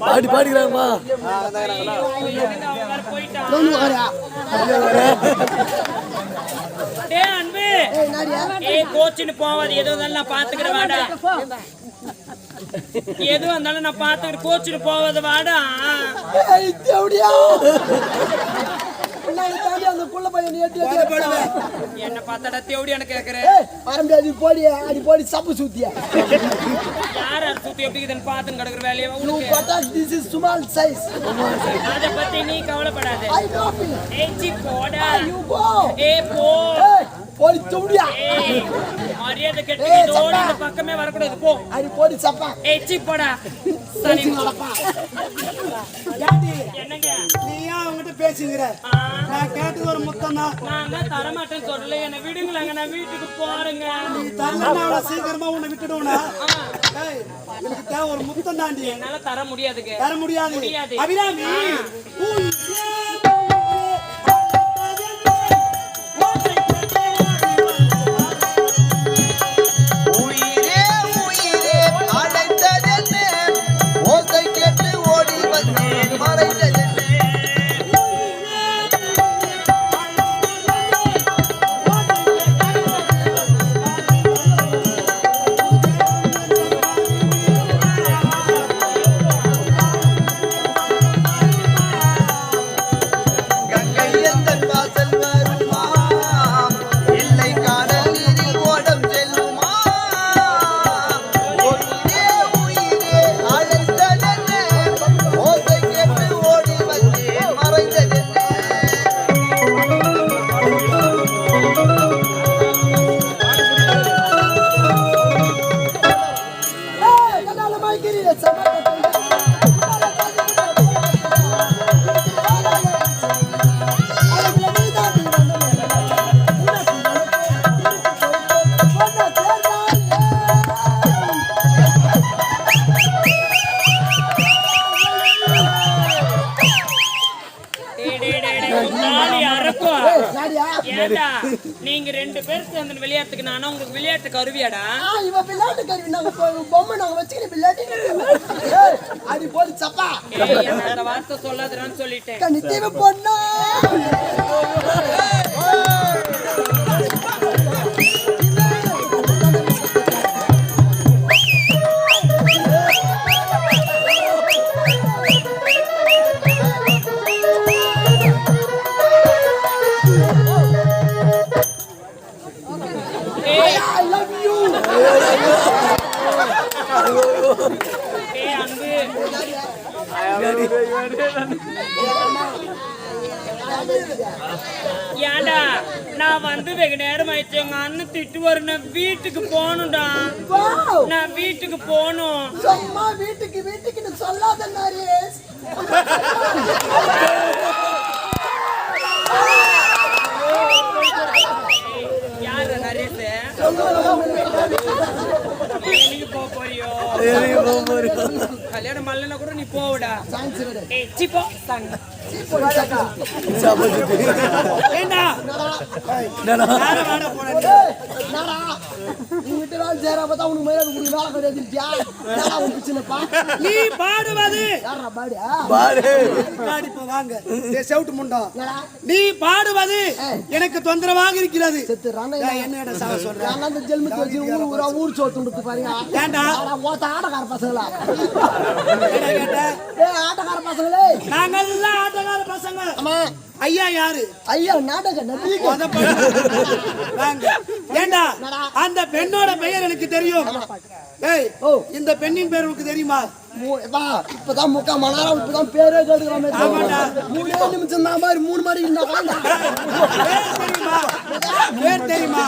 பாடி பாடிக்கிறாங்கம்மா. அன்பு கோச்சின்னு போவாது எது வந்தாலும் நான் பாத்துக்கிறேன் வாடா எது வந்தாலும் நான் பாத்துக்கிறேன் கோச்சின்னு போவாது வாடா ஏய், குள்ள பையன் ஏத்தி என்ன பார்த்தாடா தேவடியான்னு கேக்குறேன் ஏய், வர முடியாது போடி அடி போடி சப்பு சுத்தியா? யார் அது சுத்தி எப்படி இதுன்னு பாத்துன்னு கிடக்குற வேலையை உனக்கு? பட்டாஸ் திஸ் இஸ் ஸ்மால் சைஸ் அத பத்தி நீ கவலைப்படாத. ஐ நோ மீ ஏச்சி போடா. யூ கோ ஏ போ. ஏய் போடி துடியா மரியாதை கெட்டு இதோட சப்பா. இந்த பக்கமே வரக்கூடாது போ. அடி போடி சப்பா. ஏச்சி போடா. சரி. நடப்பா என்னங்க? நீ ஏன் அவங்ககிட்ட பேசுங்கிற நான் கேட்டது ஒரு முத்தம் தான். நான் தான் தரமாட்டேன்னு சொல்லல. என்ன விடுங்களேங்க நான் வீட்டுக்கு போறேங்க. நீ அவ்வளவு சீக்கிரமா உன்னை விட்டுடுவனா? எனக்கு தேவை ஒரு முத்தம் தாண்டி. என்னால தர முடியாதுங்க. தர முடியாது. முடியாது. அபிராமி சொல்லாதடான்னு சொல்லிட்டேன். கணித்தீவு பொண்ணா? ஏன்டா நான் வந்து வெகு நேரம் ஆயிடுச்சு. எங்க அண்ணன் திட்டு வரும் நான் வீட்டுக்கு போகணும்டா. நான் வீட்டுக்கு போகணும். சும்மா வீட்டுக்கு வீட்டுக்கு சொல்லாத கல்யாணம் பண்ணலன்னா கூட நீ போவிடா. ஏய் சிப்போ. தங்க ஏண்டா? என்னடா? செய்யற பார்த்தா உனக்கு கொடுக்க வேலை கிடையாது நீ பாடுவது. யாரா பாடு? முன்னாடி போ வாங்க. செவுட்டு முண்டம் நீ பாடுவது. எனக்கு தொந்தரவாக இருக்கிறது. செத்து ராணா என்னடா? சாவ சொல்ற? நான் அந்த ஜெல்மத்து வச்சு ஊர் ஊரா ஊர் சோத்து பாருங்க. ஏன்டா ஆடா, ஓட்ட ஆட்டக்கார பசங்களா? என்ன கேட்ட ஏய் ஆட்டக்கார பசங்களே. நாங்கள் எல்லாம் ஆட்டக்கார பசங்க. ஆமா ஐயா யாரு? ஐயா நாடக ஏண்டா அந்த பெண்ணோட பெயர் எனக்கு தெரியும். இந்த பெண்ணின் பேர் உனக்கு தெரியுமா? இப்பதான் முக்கா மணி நேரம் இப்பதான் பேரே கேட்டுக்கிற மாதிரி ஆமாடா. மூணே நிமிஷம் தான் மாதிரி மூணு மாதிரி இருந்தா தெரியுமா? பேர் தெரியுமா?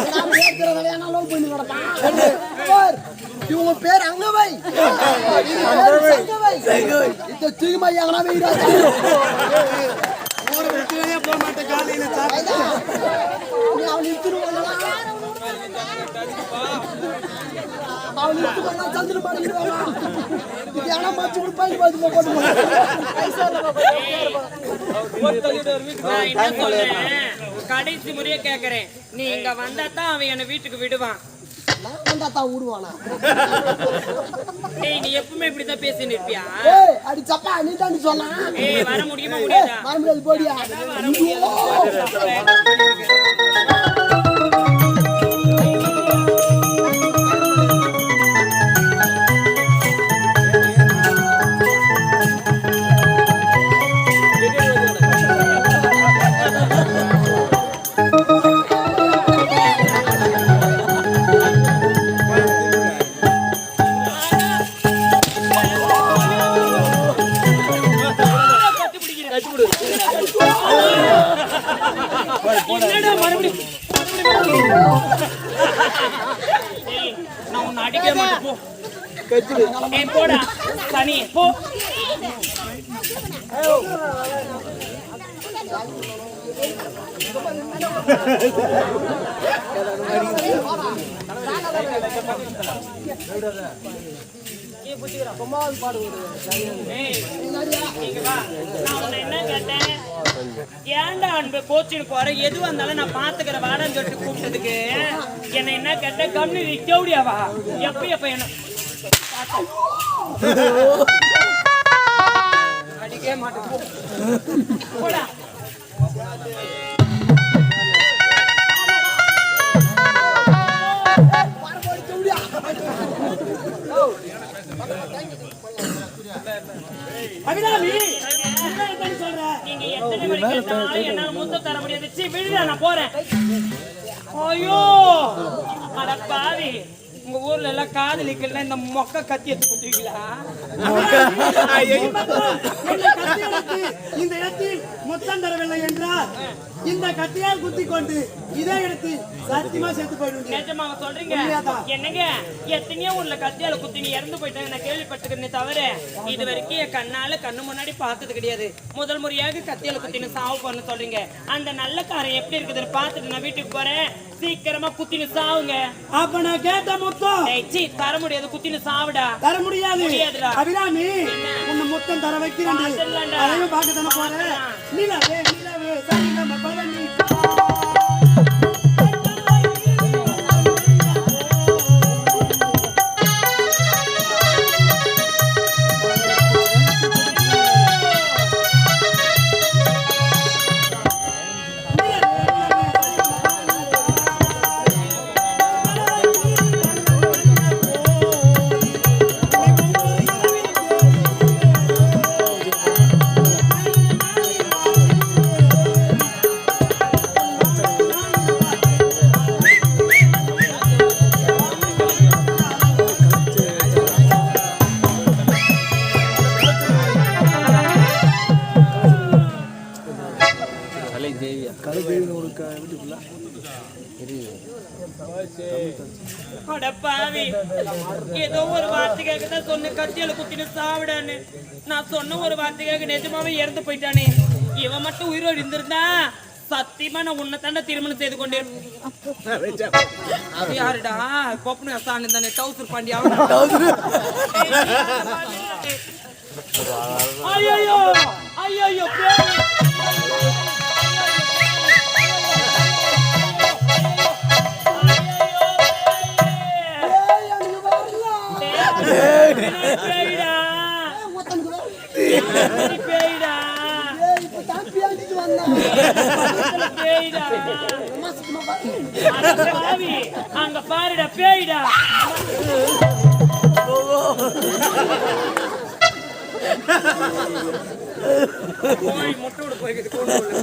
இவங்க பேர் அங்கவை. இது பேர் சங்கவை ஒரு போக மாட்டேன். காலையில கடைசி முறைய கேக்குறேன். நீ இங்க வந்தா தான் அவன் என்ன வீட்டுக்கு விடுவான். தான் விடுவானா நீ எப்பவுமே இப்படிதான் பேசின்னு இருப்பியா? ஏய் அடி சப்பா நீ தான் சொன்னா. ஏய் வர முடியுமா முடியாதா? வர முடியாது போடியா. நான் உன்னை மாட்டேன் போ. போடா. சனி போ. உன்னை என்ன கேட்டேன்? ஏன்டா அன்பு கோச்சினுக்கு வர எது வந்தாலும் நான் பாத்துக்கிற வாடன்னு சொல்லிட்டு கூப்பிட்டதுக்கு என்ன என்ன கேட்ட கம்மி கேவடியாவா எப்ப எப்ப என்ன? அடிக்கவே மாட்டேன். அபிராமி! என்னால முத்த தர முடியாது. சீ விடுடா நான் போறேன். ஐயோ! அட பாவி. உங்க ஊர்ல எல்லாம் காதலிக்கல இந்த மொக்க கத்தி எடுத்து குத்துவீங்களா? என்னை கத்தி எடுத்து இந்த இடத்தில் முத்தம் தரவில்லை என்றால் இந்த கத்தியால் குத்தி கொண்டு இதே இடத்து சத்தியமா செத்து போயிடுவீங்க நிஜமாவ சொல்றீங்க. என்னங்க? எத்தனையோ ஊர்ல கத்தியால குத்தி நீ இறந்து போயிட்டாங்க நான் கேள்விப்பட்டிருக்கேனே தவிர இது வரைக்கும் என் கண்ணால கண்ணு முன்னாடி பார்த்தது கிடையாது. முதல் முறையாக கத்தியால குத்தின்னு சாவு பண்ண சொல்றீங்க. அந்த நல்ல காரம் எப்படி இருக்குதுன்னு பார்த்துட்டு நான் வீட்டுக்கு போறேன். சீக்கிரமா குத்தின்னு சாவுங்க. அப்ப நான் கேட்ட முத்தம் தர முடியாது. குத்தின்னு சாவுடா. தர முடியாது. முடியாதுடா. அபிராமி முத்தம் தர வைக்கிறேன். அதையும் பார்க்க தானே போறேன் நிலவே நிலவே சரி நம்ம பழனி அட பாவி ஏதோ ஒரு வார்த்தைக்காக தான் சொன்ன கத்தியால குத்தின்னு சாவிடான்னு. நான் சொன்ன ஒரு வார்த்தைக்காக நிஜமாவே இறந்து போயிட்டானே. இவன் மட்டும் உயிரோடு இருந்திருந்தா சத்தியமா நான் உன்னை தாண்டா திருமணம் செய்து கொண்டே அது யாருடா? கொப்பனு சாணி தானே டவுசர் பாண்டியா ஐயோ ஐயோ அங்க பாருடா பேய்டா போய் முட்டை விட போய்க்குது கூண்டு உள்ள.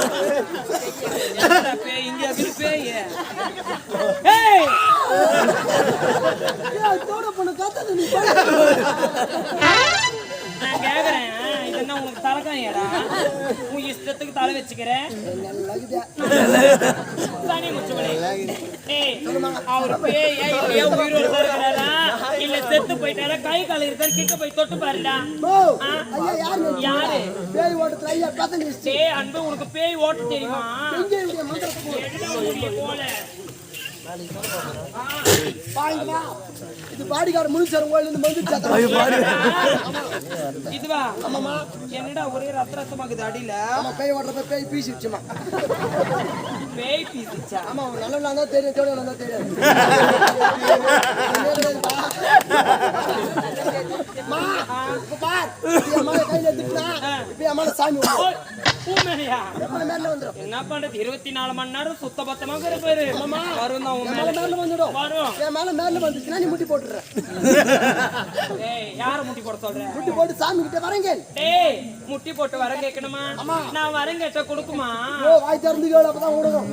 தலை வச்சுக்கிறேன். அவர்? இல்ல செத்து போயிட்டாரா? கை கால் இருக்காரு கிட்ட போய் தொட்டு பாருடா. யார்? பேய் ஓட்டத்துல ஐயா பேசஞ்சிருச்சு. டேய் அன்பு உனக்கு பேய் ஓட்ட தெரியுமா? போல? பாருங்க. இது பாடிக்கார முனிசார் மந்து சேர்த்தா. இதுவா என்னடா ஒரே ரத்த ரத்தமாக்குது அடியில ஆமா, பேய் ஓட்டுறப்ப பேய் பீசிடுச்சுமா. பேய் பீசிச்சா ஆமா, நல்லவனா இருந்தா தெரியும், கெட்டவனா இருந்தா தெரியாது. அம்மா, இப்ப பார். மேல கையில எடுத்துக்கினா, இப்ப மேல சாமி என்ன பண்றது? இருபத்தி நாலு மணி நேரம் சுத்த பத்தமாக இருப்பாரு வரும் தான் உன் மேல. மேல வந்துடும். வரும். என் மேல மேல வந்துச்சுன்னா நீ முட்டி போட்டுற. யார முட்டி போட சொல்ற? முட்டி போட்டு சாமி கிட்ட வரேங்க டேய் முட்டி போட்டு வர கேட்கணுமா? நான் வரம் கேட்டா கொடுக்குமா? ஓ வாய் திறந்து கேளு அப்பதான் விடுவோம்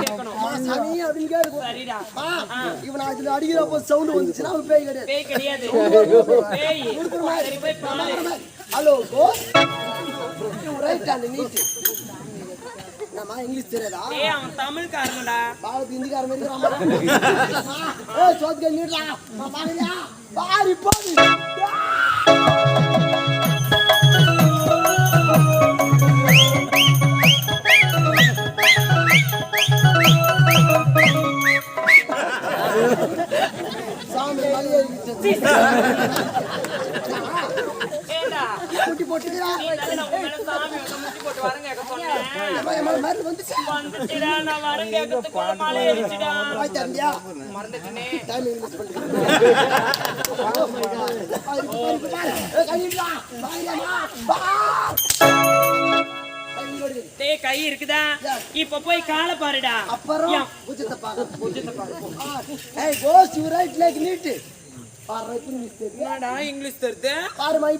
கேட்கணும். அம்மா, சாமி அப்படின்னு கேளு. சரிடா. ஆ, இவன் அதுல அடிக்கிறப்போ சவுண்ட் வந்துச்சுன்னா அவன் பேய் கிடையாது. பேய் கிடையாது. பேய். சரி போய் பாரு. Hello goes right hand need நம்ம இங்கிலீஷ் தெரியாதா ஏய் அவன் தமிழ்காரங்கடா பாவத்து இந்திக்கார மாதிரி இருக்கிறான் ஏ சோத்துக்க நீட்லா பாருங்க. பாரு பாரு. சாமி மலையே ஏண்டா குட்டி போட்டுக்கிறா நீ தானே நான் உன் மேல சாமி வந்து முட்டி போட்டு வரம் கேட்க மருந்து வந்துச்சு வந்துச்சுடா நான் கேட்கறதுக்கு மாலை மறந்துட்டேனே. டைம் கை இருக்குதா? இப்ப போய் காலை பாருடா. அப்புறம் யா. பூஜ்ஜத்தை பாரு. பூஜ்ஜத்தை பாரு. ஏய் goes you right like need பாரு இங்கிலீஷ் தருது பாரு மை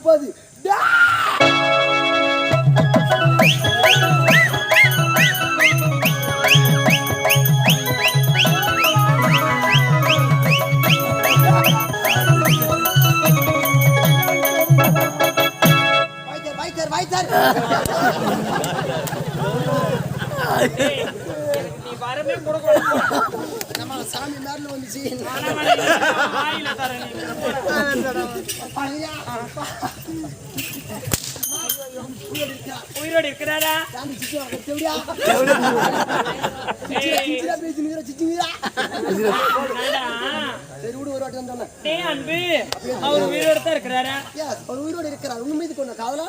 நீ வரமே கொடுக்க சாமி மேல வந்துச்சு உயிரோடு இருக்கிறாரா தாண்டி சிச்சு வாங்க தேவடியா ஏய், சிச்சிரா பேசினுங்கிற சிச்சுங்கிறா என்னடா? சரி விடு ஒரு வாட்டி வந்தோன்னே டேய் அன்பு அவர் உயிரோடு தான் இருக்கிறாரா? அவர் உயிரோடு இருக்கிறார். உன் மீது கொண்ட காதலா.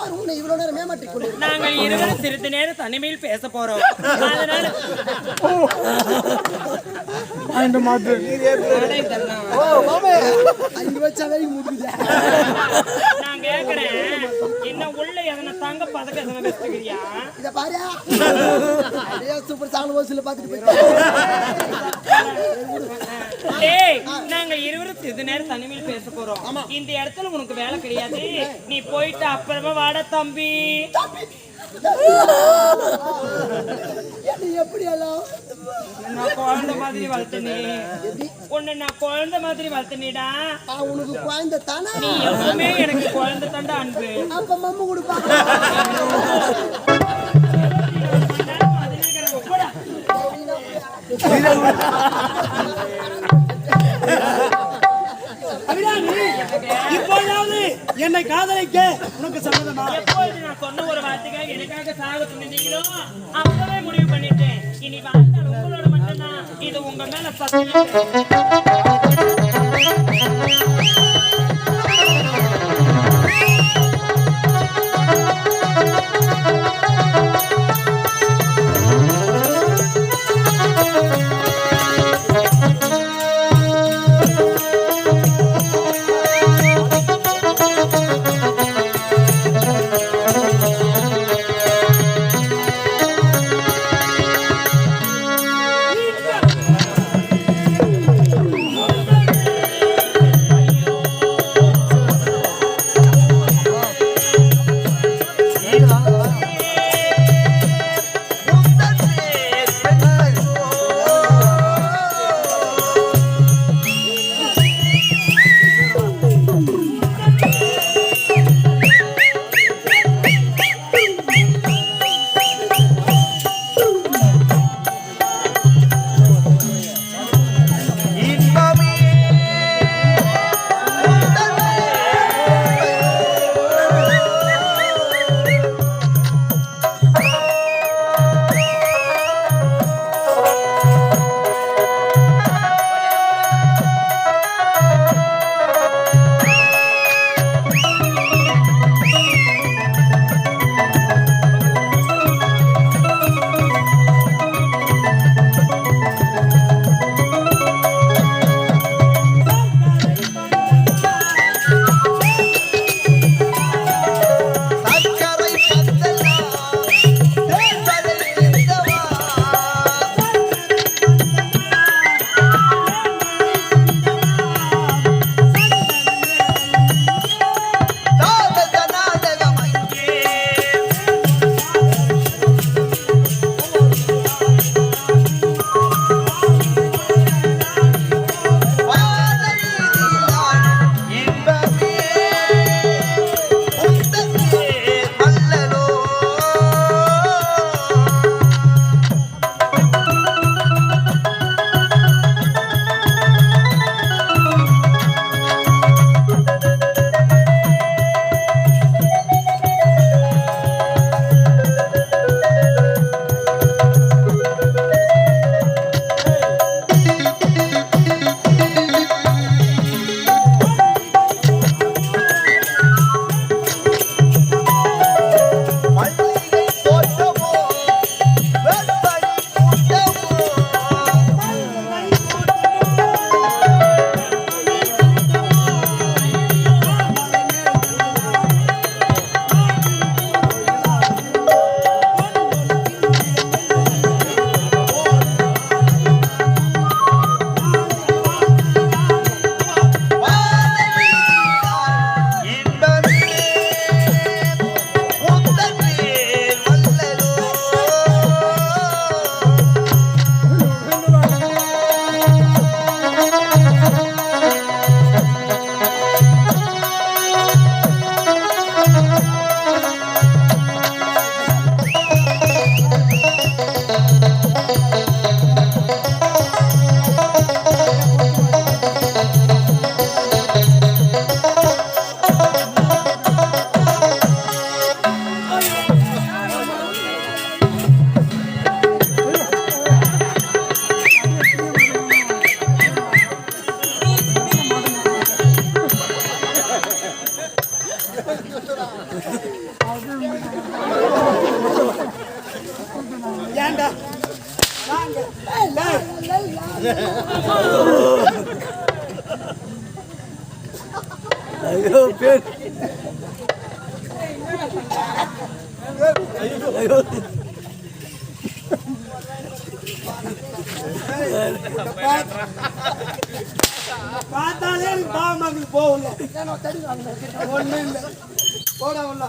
அவர் உன்னை இவ்வளவு நேரம் மேமாற்றிக் கொண்டு நாங்கள் இருவரும் சிறிது நேரம் தனிமையில் பேச போறோம். அதனால இதெல்லாம். அங்க வச்சா வரைக்கும் முடியுது நான் கேக்குறேன். என்ன உள்ள எதனா தங்க பதக்க எதனா வச்சுக்கிறியா? இத பாரு. அப்படியே சூப்பர் சாங் வசூல பாத்துட்டு போயிட்டு டேய் நாங்க இருவரும் சிறிது நேரம் தனிமையில் பேச போறோம். இந்த இடத்துல உனக்கு வேலை கிடையாது. நீ போயிட்டு அப்புறமா வாட தம்பி. நான் குழந்தை மாதிரி வளர்த்தனே உன்னை நான் குழந்தை மாதிரி வளர்த்தனேடா உனக்கு குழந்தை தானே நீ எப்பவுமே எனக்கு குழந்தை தாண்டா அன்பு அப்ப மம்மு கொடுப்பா போடா. என்னை காதலிக்க உனக்கு சம்மதமா? எப்பொழுது நான் சொன்ன ஒரு வார்த்தைக்காக எனக்காக சாக துணிந்தீங்களோ அப்பவே முடிவு பண்ணிட்டேன். இனி வாழ்ந்தால் உங்களோட மட்டும்தான். இது உங்க மேல சத்தியம். பார்த்தாலே எனக்கு பாவமா இருக்குது போகல ஒண்ணும் இல்லை. போட உள்ள.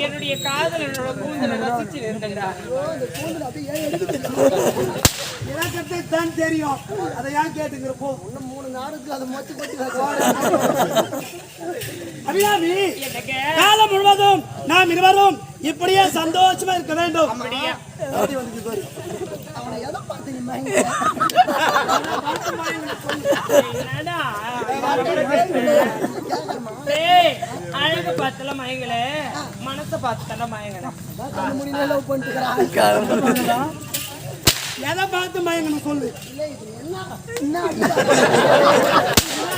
என்னுடைய காதல் என்னோட கூந்தலை ரசிச்சு இருந்தேன்டா இலக்கத்தை தான் தெரியும். அதை ஏன் கேட்டுங்கிற போ. மூணு நாளுக்கு அதை மொச்சு அபிராமி எனக்கு காலம் முழுவதும் நாம் இருவரும் இப்படியே சந்தோஷமா இருக்க வேண்டும். அழகு பார்த்தல மயங்கல. மனச பார்த்தல பண்ணிட்டு எதை பார்த்து மயங்கணும் சொல்லு. என்ன?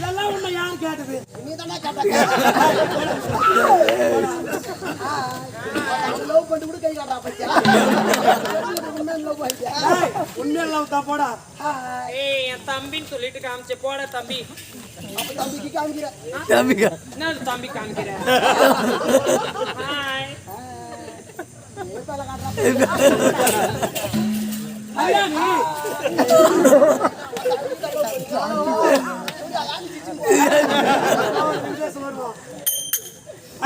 இதெல்லாம் உன்னை யார் கேட்டது? நீ தானே லவ் பண்ணிட்டு கூட கை லவ் தான் போடா. ஏய் என் தம்பின்னு சொல்லிட்டு காமிச்ச போட தம்பி. அப்ப தம்பிக்கு காமிக்கிற. தம்பிக்கா? தம்பி காமிக்கிற? ஹாய் ஏத்தால காட்டுறா. அபிராமி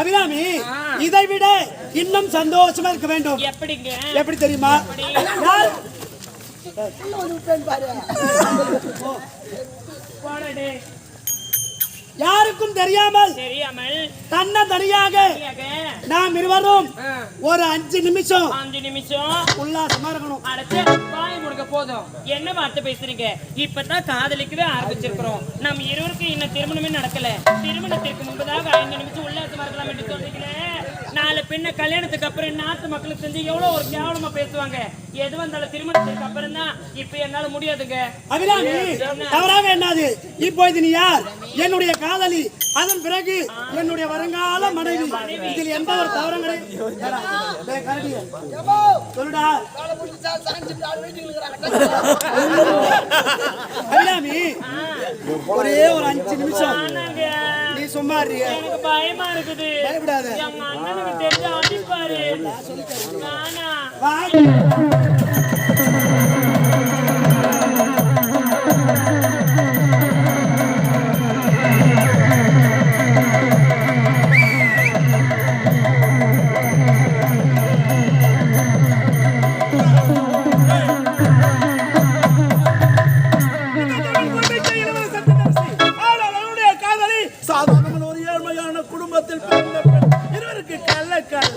அபிராமி இதை விட இன்னும் சந்தோஷமா இருக்க வேண்டும். எப்படிங்க? எப்படி தெரியுமா? யாருக்கும் தெரியாமல் தெரியாமல். தன்னை தனியாக. நாம் இருவரும் ஒரு அஞ்சு நிமிஷம் அஞ்சு நிமிஷம். உல்லாசமா இருக்கணும். வாய் முடுக்க போதும். என்ன வார்த்தை பேசுறீங்க? இப்பதான் காதலிக்கவே ஆரம்பிச்சிருக்கிறோம். நம்ம இருவருக்கும் இன்னும் திருமணமே நடக்கல. திருமணத்திற்கு முன்பதாக ஐந்து நிமிஷம் உல்லாசமா இருக்கலாம் என்று சொல்றீங்களே. நாலு பின்ன கல்யாணத்துக்கு அப்புறம் நாட்டு மக்களுக்கு செஞ்சு எவ்வளவு ஒரு கேவலமா பேசுவாங்க? எது வந்தாலும் திருமணத்துக்கு அப்புறம் தான் இப்ப என்னால முடியாதுங்க. அபிராமி தவறாக என்னாது? இப்போது நீ யார்? என்னுடைய காதலி. அதன் பிறகு என்னுடைய வருங்கால மனைவி. இதில் எந்த ஒரு தவறும் கிடையாது. சொல்லுடா. ஒரே ஒரு அஞ்சு நிமிஷம். நீ சும்மா பயமா இருக்குது. பயப்படாத. குடும்பத்தில் பிறந்த பெண். இருவருக்கு கள்ளக்கால்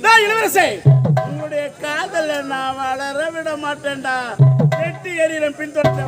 நான் இளவரசே உங்களுடைய காதலை நான் வளர விட மாட்டேன்டா. வெட்டி எறிகிறேன் பின்தொடர்ந்து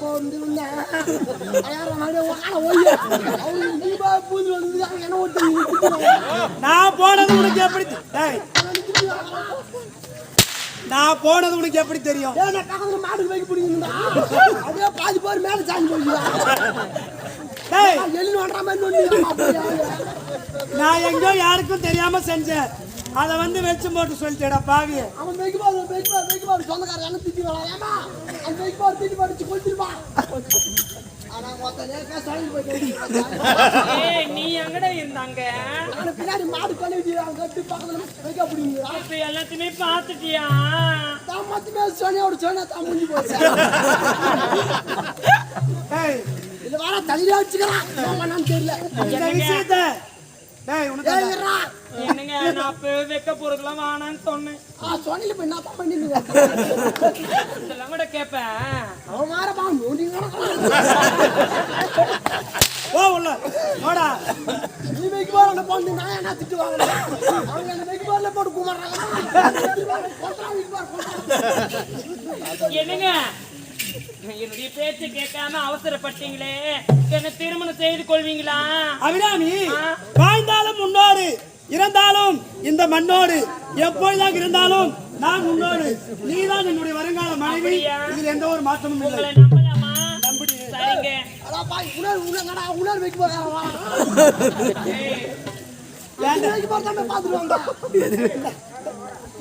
போ வந்து இருந்தேன் யாரா நானே போனது உனக்கு எப்படி நான் போனது உனக்கு எப்படி தெரியும்? மாட்டுக்கு வைக்க பிடிக்குதுடா அப்படியே பாதி பேர் மேல சாஞ்சி நான் எங்கேயோ யாருக்கும் தெரியாம செஞ்சேன். அதை வந்து வச்சு போட்டு சொல்லிட்டேடா பாவி. அவன் மெய்க்குமார் மெய்க்குமார் மெய்க்குமார் சொந்தக்காரன் என்ன திட்டி வரா ஏமா அந்த மெய்க்குமார் திட்டி படிச்சு கொளுத்திருப்பா நீ எங்கடா இருந்தாங்க? பின்னாடி மாடு கழுவி வச்சு கட்டி பக்கத்துல வைக்க அப்படிங்கிறா இப்ப எல்லாத்தையுமே பாத்துட்டியா தான் மொத்தமே சோனியோட சோனியா தான் முடிஞ்சு போச்சு இது வர தலையில என்னன்னு தெரியல இந்த விஷயத்த டேய் உனக்கு. என்னங்க நான் அப்ப வைக்க போறதுலாம் வேணான்னு சொன்னேன். ஆ சோனியில போய் என்ன தான் பண்ணிருங்க இதெல்லாம் கூட கேட்பேன் அவன் மாறப்பா மூடி போ உள்ள. போடா நீ பொண்ணு நான் என்ன திட்டு வாங்கணும் அவங்க அந்த மெய்க்குமார்ல போட்டு குமாறாங்க என்னங்க? என்னுடைய பேச்சு கேட்காம அவசரப்பட்டீங்களே. என்ன திருமணம் செய்து கொள்வீங்களா? அபிராமி வாழ்ந்தாலும் முன்னோடு இறந்தாலும் இந்த மண்ணோடு. எப்பொழுதாக இருந்தாலும் நான் முன்னோடு நீதான் என்னுடைய வருங்கால மனைவி? இதில் எந்த ஒரு மாற்றமும் இல்லை.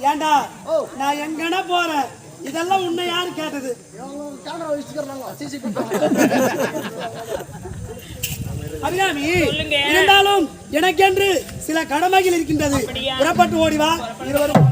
ஏன்டா நான் எங்கனா போறேன்? இதெல்லாம் உன்னை யாரு கேட்டது கேமரா வச்சுக்கிறாங்க சிசிடிவி அபிராமி சொல்லுங்க. இருந்தாலும் எனக்கென்று சில கடமைகள் இருக்கின்றது? புறப்பட்டு ஓடி வா இருவரும்